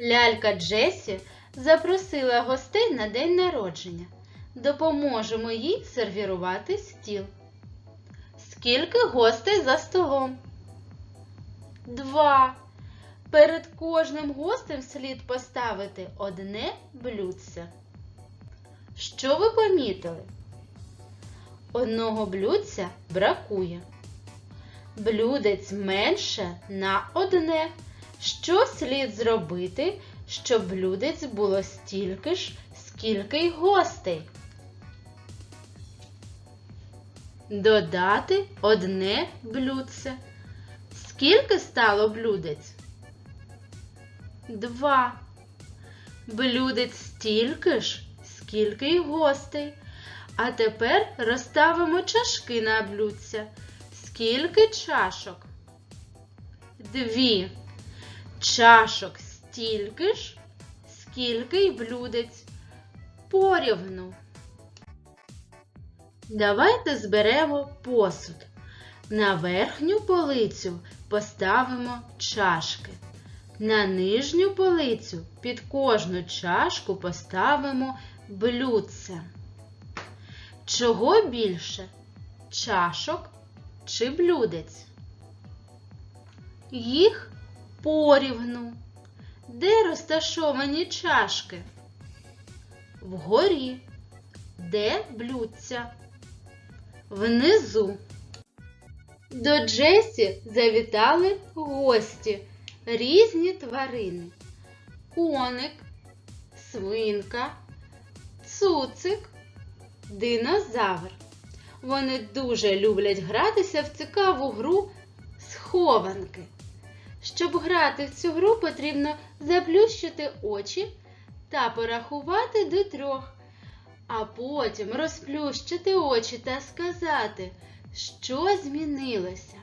Лялька Джесі запросила гостей на день народження. Допоможемо їй сервірувати стіл. Скільки гостей за столом? Два. Перед кожним гостем слід поставити одне блюдце. Що ви помітили? Одного блюдця бракує. Блюдець менше на одне. Що слід зробити, щоб блюдець було стільки ж, скільки й гостей? Додати одне блюдце. Скільки стало блюдець? Два. Блюдець стільки ж, скільки й гостей. А тепер розставимо чашки на блюдця. Скільки чашок? Дві. Чашок стільки ж, скільки й блюдець. Порівну. Давайте зберемо посуд. На верхню полицю поставимо чашки. На нижню полицю під кожну чашку поставимо блюдце. Чого більше? Чашок чи блюдець? Їх порівну. Де розташовані чашки? Вгорі. Де блюдця? Внизу. До Джесі завітали гості, різні тварини. Коник, свинка, цуцик, динозавр. Вони дуже люблять гратися в цікаву гру схованки. Щоб грати в цю гру, потрібно заплющити очі та порахувати до трьох, а потім розплющити очі та сказати, що змінилося.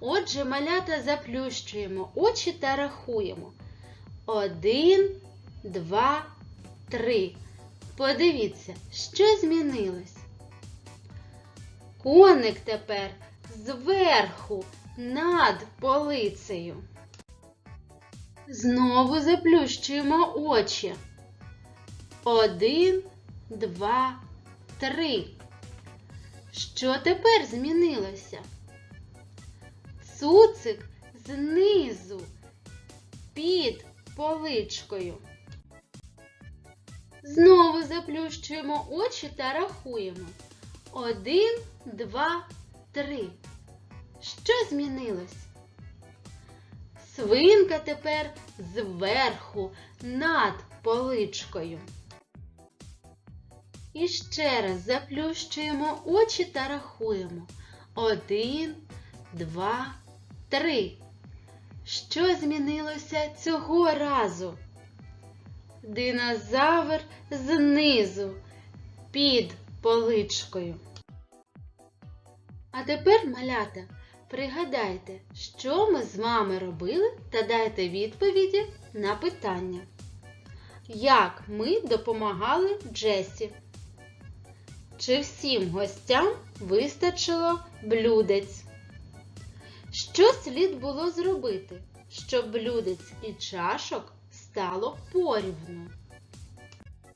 Отже, малята заплющуємо очі та рахуємо. Один, два, три. Подивіться, що змінилось. Коник тепер зверху над полицею. Знову заплющуємо очі. Один, два, три. Що тепер змінилося? Цуцик знизу під поличкою. Знову заплющуємо очі та рахуємо. Один, два, три. Що змінилось? Свинка тепер зверху над поличкою. І ще раз заплющуємо очі та рахуємо. Один, два, три. Що змінилося цього разу? Динозавр знизу під поличкою. А тепер, малята, пригадайте, що ми з вами робили та дайте відповіді на питання. Як ми допомагали Джесі? Чи всім гостям вистачило блюдець? Що слід було зробити, щоб блюдець і чашок стало порівну?